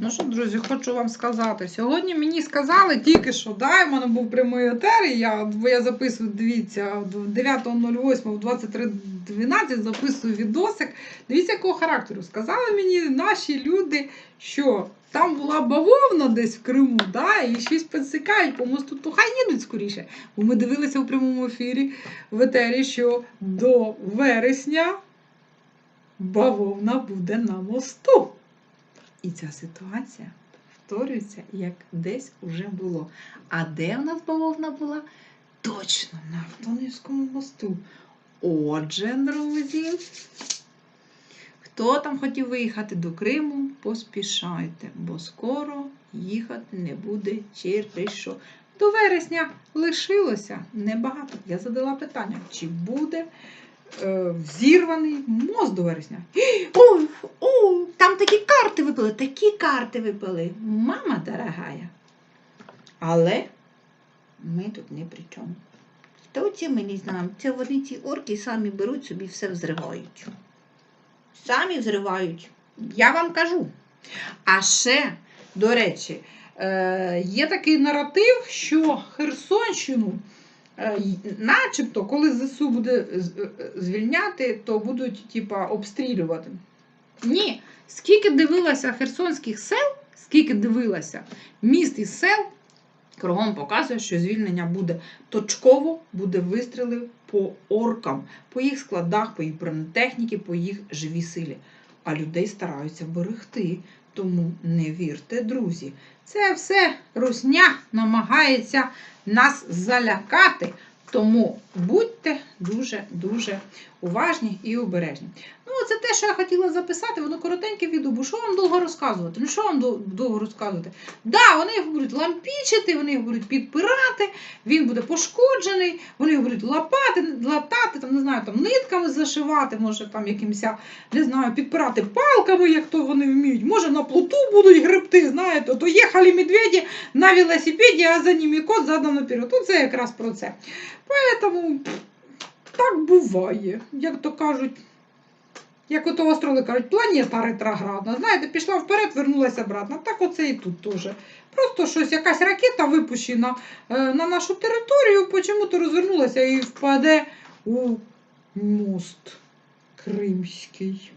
Ну що, друзі, хочу вам сказати. Сьогодні мені сказали тільки що, да, в мене був прямий етер, і я, я записую, дивіться, 9.08 в 23.12 записую відосик. Дивіться, якого характеру. Сказали мені наші люди, що там була бавовна десь в Криму, да, і щось підсикають по мосту, то хай їдуть скоріше. Бо ми дивилися у прямому ефірі в етері, що до вересня бавовна буде на мосту. І ця ситуація повторюється, як десь уже було. А де в нас бавовна була? Точно на Антонівському мосту. Отже, друзі, хто там хотів виїхати до Криму, поспішайте, бо скоро їхати не буде через що. До вересня лишилося небагато. Я задала питання, чи буде е, зірваний мост до вересня. Ой, такі карти випали, такі карти випали. Мама дорогая. Але ми тут не при чому. То це ми не знаємо. Це вони ці орки самі беруть собі все взривають. Самі взривають. Я вам кажу. А ще, до речі, е, є такий наратив, що Херсонщину. Е, Начебто, коли ЗСУ буде е, звільняти, то будуть типа обстрілювати. Ні, скільки дивилася херсонських сел, скільки дивилася міст і сел, кругом показує, що звільнення буде точково, буде вистріли по оркам, по їх складах, по їх бронетехніки, по їх живій силі. А людей стараються берегти. Тому не вірте, друзі. Це все русня намагається нас залякати. Тому будьте дуже-дуже уважні і обережні. Ну, це те, що я хотіла записати, воно коротеньке відео, бо що вам довго розказувати? Ну, що вам довго розказувати? Да, вони його будуть лампічити, вони його будуть підпирати, він буде пошкоджений, вони його будуть лапати, латати, там, не знаю, там нитками зашивати, може там якимось, не знаю, підпирати палками, як то вони вміють. Може на плоту будуть гребти, знаєте, то їхали медведі на велосипеді, а за ними кот задом наперед. Це якраз про це. Поэтому так буває, як то кажуть. Як ото астроли кажуть, планета ретроградна. Знаєте, пішла вперед, вернулася обратно. Так оце і тут теж. Просто щось, якась ракета випущена е, на нашу територію, почому-то розвернулася і впаде у мост Кримський.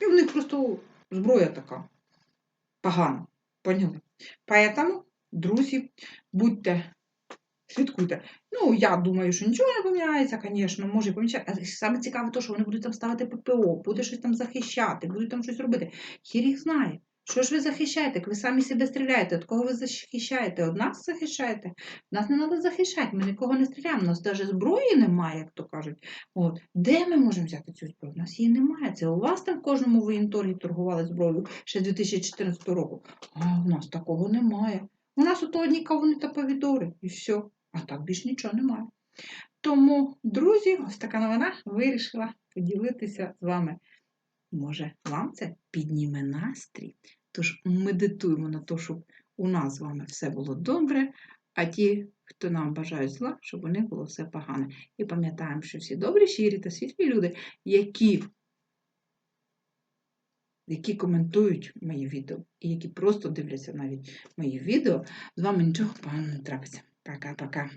І в них просто зброя така погана. Поняли? Поэтому, друзі, будьте, слідкуйте. Ну, я думаю, що нічого не поміняється, звісно, може. Але саме цікаве, то, що вони будуть там ставити ППО, будуть щось там захищати, будуть там щось робити. Хір їх знає. Що ж ви захищаєте? як Ви самі себе стріляєте. От кого ви захищаєте? Од нас захищаєте? Нас не треба захищати, ми нікого не стріляємо. У нас навіть зброї немає, як то кажуть. От. Де ми можемо взяти цю зброю? У нас її немає. Це у вас там в кожному воєнторгі торгували зброєю ще з 2014 року. А у нас такого немає. У нас ото одні кавуни та помідори, і все. А так більш нічого немає. Тому, друзі, ось така новина вирішила поділитися з вами. Може, вам це підніме настрій? Тож медитуємо на те, щоб у нас з вами все було добре, а ті, хто нам бажають зла, щоб у них було все погане. І пам'ятаємо, що всі добрі, щирі та світлі люди, які, які коментують мої відео, і які просто дивляться навіть мої відео, з вами нічого поганого не трапиться. Пока-пока.